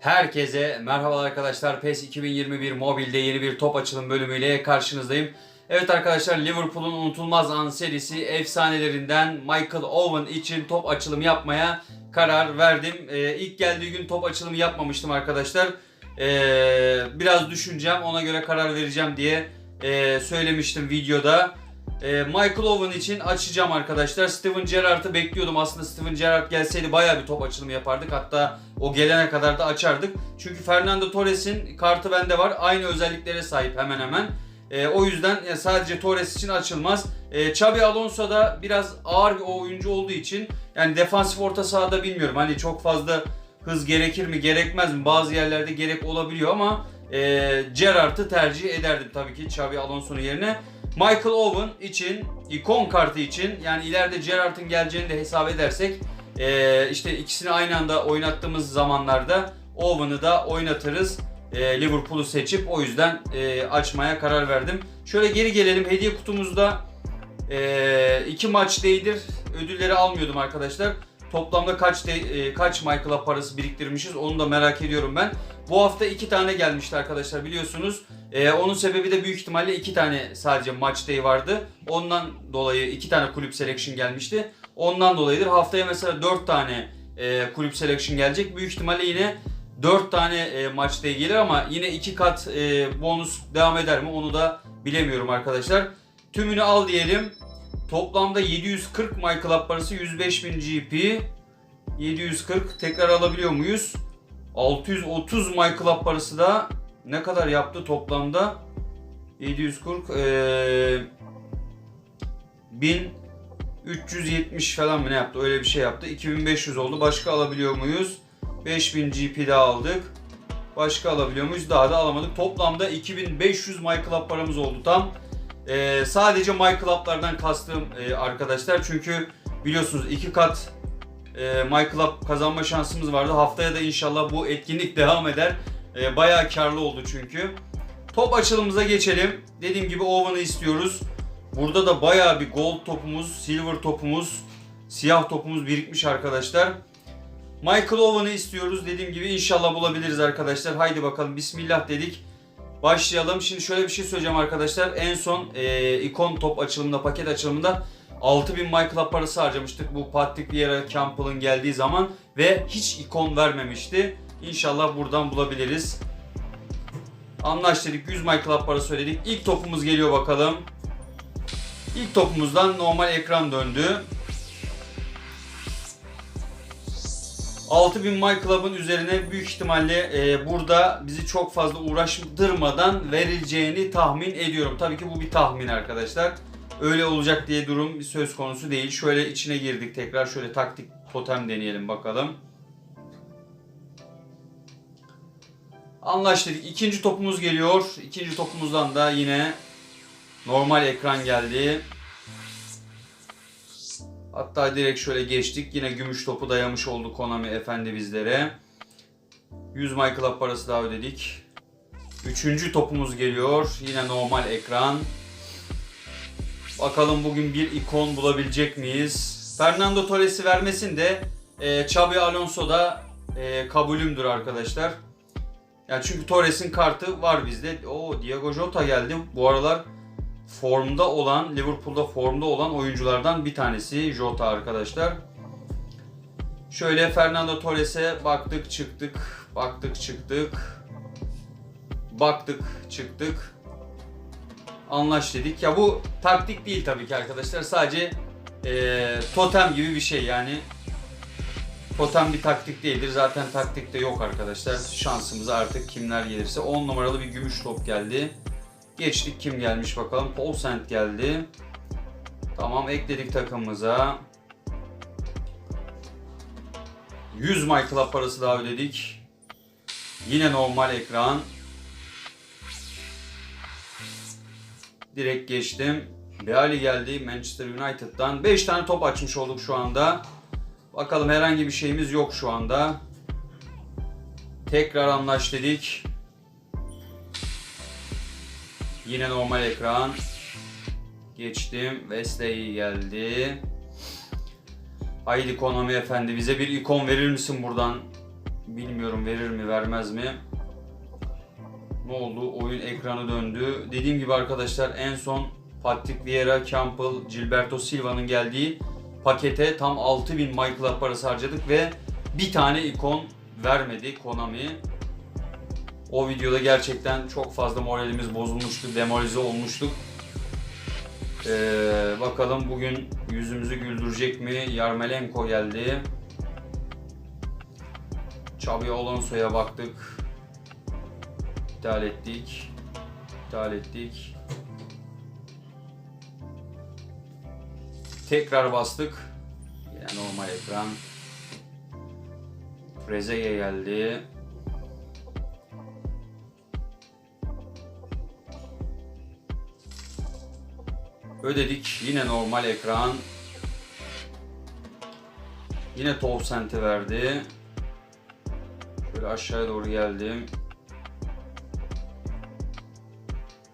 Herkese merhaba arkadaşlar. PES 2021 mobilde yeni bir top açılım bölümüyle karşınızdayım. Evet arkadaşlar Liverpool'un unutulmaz an serisi efsanelerinden Michael Owen için top açılımı yapmaya karar verdim. Ee, ilk geldiği gün top açılımı yapmamıştım arkadaşlar. Ee, biraz düşüneceğim ona göre karar vereceğim diye e, söylemiştim videoda. Ee, Michael Owen için açacağım arkadaşlar. Steven Gerrard'ı bekliyordum. Aslında Steven Gerrard gelseydi bayağı bir top açılımı yapardık. Hatta o gelene kadar da açardık. Çünkü Fernando Torres'in kartı bende var. Aynı özelliklere sahip hemen hemen. Ee, o yüzden sadece Torres için açılmaz. Ee, Xabi Alonso da biraz ağır bir oyuncu olduğu için yani defansif orta sahada bilmiyorum. Hani çok fazla hız gerekir mi gerekmez mi? Bazı yerlerde gerek olabiliyor ama e, Gerrard'ı tercih ederdim tabii ki Xabi Alonso'nun yerine. Michael Owen için, ikon kartı için yani ileride Gerrard'ın geleceğini de hesap edersek e, işte ikisini aynı anda oynattığımız zamanlarda Owen'ı da oynatırız. E, Liverpool'u seçip o yüzden e, açmaya karar verdim. Şöyle geri gelelim. Hediye kutumuzda e, iki maç değildir ödülleri almıyordum arkadaşlar. Toplamda kaç de, e, kaç Michael'a parası biriktirmişiz onu da merak ediyorum ben. Bu hafta iki tane gelmişti arkadaşlar biliyorsunuz. E, onun sebebi de büyük ihtimalle iki tane sadece maç day vardı. Ondan dolayı iki tane kulüp selection gelmişti. Ondan dolayıdır. Haftaya mesela dört tane e, kulüp selection gelecek. Büyük ihtimalle yine 4 tane e, maç day gelir ama yine iki kat e, bonus devam eder mi onu da bilemiyorum arkadaşlar. Tümünü al diyelim. Toplamda 740 My Club parası 105.000 GP. 740 tekrar alabiliyor muyuz? 630 My Club parası da ne kadar yaptı toplamda? 740 eee 1370 falan mı ne yaptı? Öyle bir şey yaptı. 2500 oldu. Başka alabiliyor muyuz? 5000 GP daha aldık. Başka alabiliyor muyuz? Daha da alamadık. Toplamda 2500 My Club paramız oldu tam. Ee, sadece My Club'lardan kastım e, arkadaşlar. Çünkü biliyorsunuz iki kat e, My kazanma şansımız vardı. Haftaya da inşallah bu etkinlik devam eder. E, bayağı karlı oldu çünkü. Top açılımıza geçelim. Dediğim gibi Owen'ı istiyoruz. Burada da bayağı bir gold topumuz, silver topumuz, siyah topumuz birikmiş arkadaşlar. Michael Owen'ı istiyoruz. Dediğim gibi inşallah bulabiliriz arkadaşlar. Haydi bakalım bismillah dedik. Başlayalım. Şimdi şöyle bir şey söyleyeceğim arkadaşlar. En son e, ikon top açılımında, paket açılımında 6000 My Club parası harcamıştık. Bu Patrick Vieira Campbell'ın geldiği zaman ve hiç ikon vermemişti. İnşallah buradan bulabiliriz. Anlaştık. 100 My Club parası söyledik. İlk topumuz geliyor bakalım. İlk topumuzdan normal ekran döndü. 6000 My Club'ın üzerine büyük ihtimalle e, burada bizi çok fazla uğraştırmadan verileceğini tahmin ediyorum. Tabii ki bu bir tahmin arkadaşlar. Öyle olacak diye durum söz konusu değil. Şöyle içine girdik tekrar şöyle taktik totem deneyelim bakalım. Anlaştık. İkinci topumuz geliyor. İkinci topumuzdan da yine normal ekran geldi. Hatta direkt şöyle geçtik. Yine gümüş topu dayamış oldu Konami efendi bizlere. 100 My Club parası daha ödedik. Üçüncü topumuz geliyor. Yine normal ekran. Bakalım bugün bir ikon bulabilecek miyiz? Fernando Torres'i vermesin de e, Xabi Alonso da e, kabulümdür arkadaşlar. Yani çünkü Torres'in kartı var bizde. O Diego Jota geldi. Bu aralar formda olan, Liverpool'da formda olan oyunculardan bir tanesi Jota arkadaşlar. Şöyle Fernando Torres'e baktık çıktık, baktık çıktık, baktık çıktık. Anlaş dedik. Ya bu taktik değil tabii ki arkadaşlar. Sadece eee, totem gibi bir şey yani. Totem bir taktik değildir. Zaten taktik de yok arkadaşlar. Şansımıza artık kimler gelirse. 10 numaralı bir gümüş top geldi. Geçtik kim gelmiş bakalım. Paul Sent geldi. Tamam ekledik takımımıza. 100 My Club parası daha ödedik. Yine normal ekran. Direkt geçtim. Beali geldi Manchester United'dan. 5 tane top açmış olduk şu anda. Bakalım herhangi bir şeyimiz yok şu anda. Tekrar anlaş dedik. Yine normal ekran. Geçtim. Wesley geldi. Haydi Konami efendi bize bir ikon verir misin buradan? Bilmiyorum verir mi vermez mi. Ne oldu? Oyun ekranı döndü. Dediğim gibi arkadaşlar en son Patrick Vieira, Campbell, Gilberto Silva'nın geldiği pakete tam 6000 MyClub parası harcadık ve bir tane ikon vermedi Konami. O videoda gerçekten çok fazla moralimiz bozulmuştu, demoralize olmuştuk. Ee, bakalım bugün yüzümüzü güldürecek mi? Yarmelenko geldi. Xabi Alonso'ya baktık. İptal ettik. İptal ettik. Tekrar bastık. Yine normal ekran. Rezege geldi. Ödedik. Yine normal ekran. Yine Towsend'i verdi. Şöyle aşağıya doğru geldim.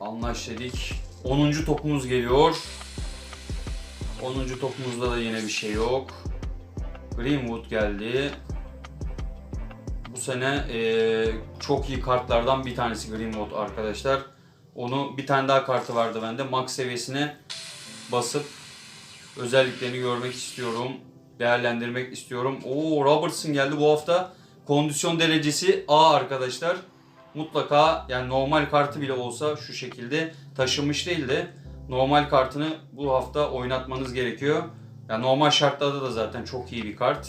Anlaş dedik. 10. topumuz geliyor. 10. topumuzda da yine bir şey yok. Greenwood geldi. Bu sene eee, çok iyi kartlardan bir tanesi Greenwood arkadaşlar. Onu bir tane daha kartı vardı bende. Max seviyesine basıp özelliklerini görmek istiyorum. Değerlendirmek istiyorum. Oo Robertson geldi bu hafta. Kondisyon derecesi A arkadaşlar. Mutlaka yani normal kartı bile olsa şu şekilde taşınmış değil de normal kartını bu hafta oynatmanız gerekiyor. Yani normal şartlarda da zaten çok iyi bir kart.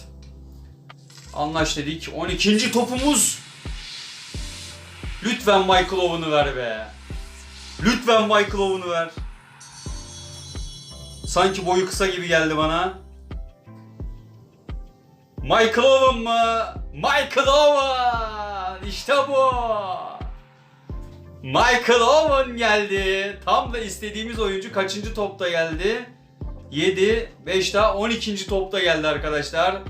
Anlaş dedik. 12. topumuz. Lütfen Michael Owen'ı ver be. Lütfen Michael Owen'ı ver. Sanki boyu kısa gibi geldi bana. Michael Owen mı? Michael Owen! İşte bu. Michael Owen geldi. Tam da istediğimiz oyuncu kaçıncı topta geldi? 7, 5 daha 12. topta geldi arkadaşlar.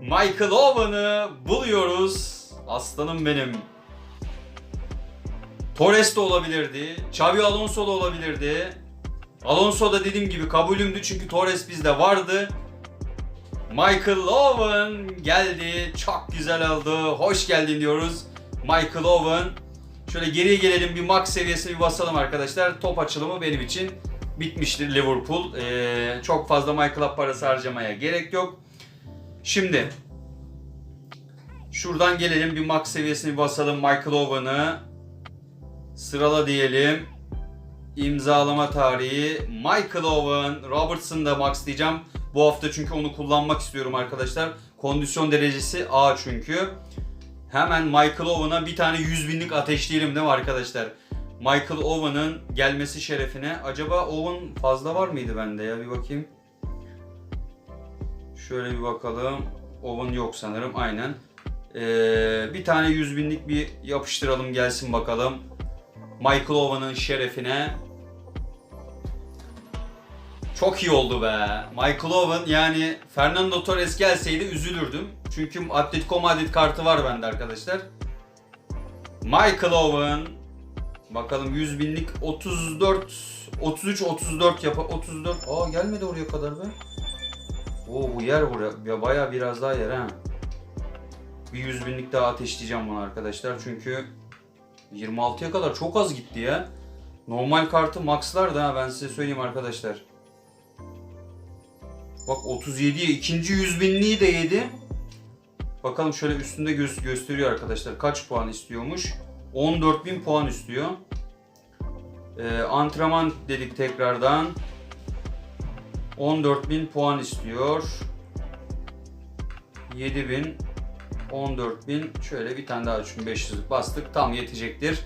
Michael Owen'ı buluyoruz. Aslanım benim. Torres de olabilirdi. Xavi Alonso da olabilirdi. Alonso da dediğim gibi kabulümdü çünkü Torres bizde vardı. Michael Owen geldi. Çok güzel oldu. Hoş geldin diyoruz. Michael Owen. Şöyle geriye gelelim bir max seviyesine bir basalım arkadaşlar. Top açılımı benim için bitmiştir Liverpool. Ee, çok fazla Michael parası harcamaya gerek yok. Şimdi şuradan gelelim bir max seviyesine bir basalım Michael Owen'ı. Sırala diyelim. İmzalama tarihi Michael Owen, Robertson da max diyeceğim. Bu hafta çünkü onu kullanmak istiyorum arkadaşlar. Kondisyon derecesi A çünkü. Hemen Michael Owen'a bir tane 100 binlik ateşleyelim değil mi arkadaşlar? Michael Owen'ın gelmesi şerefine. Acaba Owen fazla var mıydı bende ya bir bakayım. Şöyle bir bakalım. Owen yok sanırım aynen. Ee, bir tane 100 binlik bir yapıştıralım gelsin bakalım. Michael Owen'ın şerefine. Çok iyi oldu be. Michael Owen yani Fernando Torres gelseydi üzülürdüm. Çünkü Atletico Madrid kartı var bende arkadaşlar. Michael Owen. Bakalım 100 binlik 34 33 34 yap 34. Aa gelmedi oraya kadar be. Oo bu yer buraya. Ya bayağı biraz daha yer ha. Bir 100 binlik daha ateşleyeceğim bunu arkadaşlar. Çünkü 26'ya kadar çok az gitti ya. Normal kartı maxlar da ben size söyleyeyim arkadaşlar. Bak 37'ye ikinci 100 binliği de yedi. Bakalım şöyle üstünde gö- gösteriyor arkadaşlar kaç puan istiyormuş. 14.000 puan istiyor. Ee, antrenman dedik tekrardan. 14.000 puan istiyor. 7.000 14.000 şöyle bir tane daha 3500'lük bastık tam yetecektir.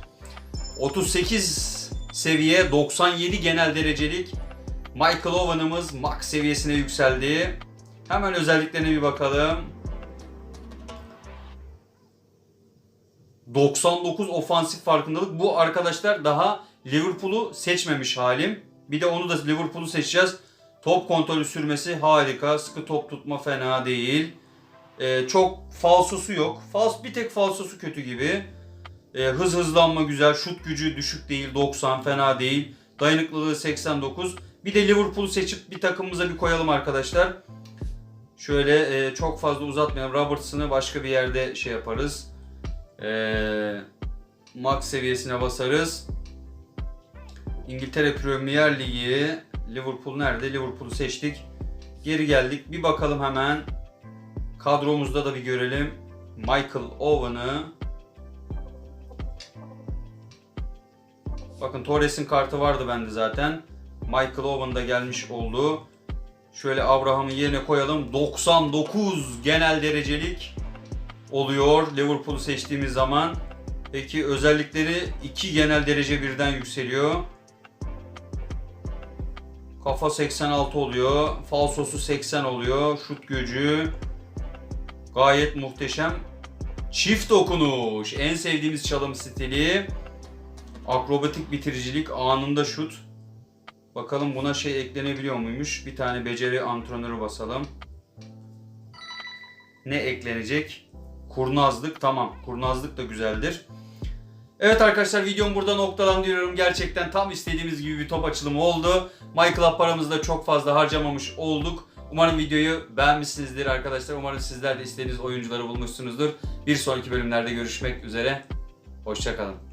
38 seviye 97 genel derecelik Michael Owen'ımız max seviyesine yükseldi. Hemen özelliklerine bir bakalım. 99 ofansif farkındalık. Bu arkadaşlar daha Liverpool'u seçmemiş halim. Bir de onu da Liverpool'u seçeceğiz. Top kontrolü sürmesi harika. Sıkı top tutma fena değil. Ee, çok falsosu yok. Fals bir tek falsosu kötü gibi. Ee, hız hızlanma güzel. Şut gücü düşük değil. 90 fena değil. Dayanıklılığı 89. Bir de Liverpool'u seçip bir takımımıza bir koyalım arkadaşlar. Şöyle e, çok fazla uzatmayalım. Robertson'ı başka bir yerde şey yaparız. E, max seviyesine basarız. İngiltere Premier Ligi. Liverpool nerede? Liverpool'u seçtik. Geri geldik. Bir bakalım hemen. Kadromuzda da bir görelim. Michael Owen'ı. Bakın Torres'in kartı vardı bende zaten. Michael Owen da gelmiş oldu. Şöyle Abraham'ın yerine koyalım. 99 genel derecelik oluyor Liverpool'u seçtiğimiz zaman. Peki özellikleri 2 genel derece birden yükseliyor. Kafa 86 oluyor. Falsosu 80 oluyor. Şut gücü gayet muhteşem. Çift dokunuş. En sevdiğimiz çalım stili. Akrobatik bitiricilik anında şut. Bakalım buna şey eklenebiliyor muymuş? Bir tane beceri antrenörü basalım. Ne eklenecek? Kurnazlık tamam. Kurnazlık da güzeldir. Evet arkadaşlar videomu burada noktalandırıyorum. Gerçekten tam istediğimiz gibi bir top açılımı oldu. Michael paramızı da çok fazla harcamamış olduk. Umarım videoyu beğenmişsinizdir arkadaşlar. Umarım sizler de istediğiniz oyuncuları bulmuşsunuzdur. Bir sonraki bölümlerde görüşmek üzere. Hoşçakalın.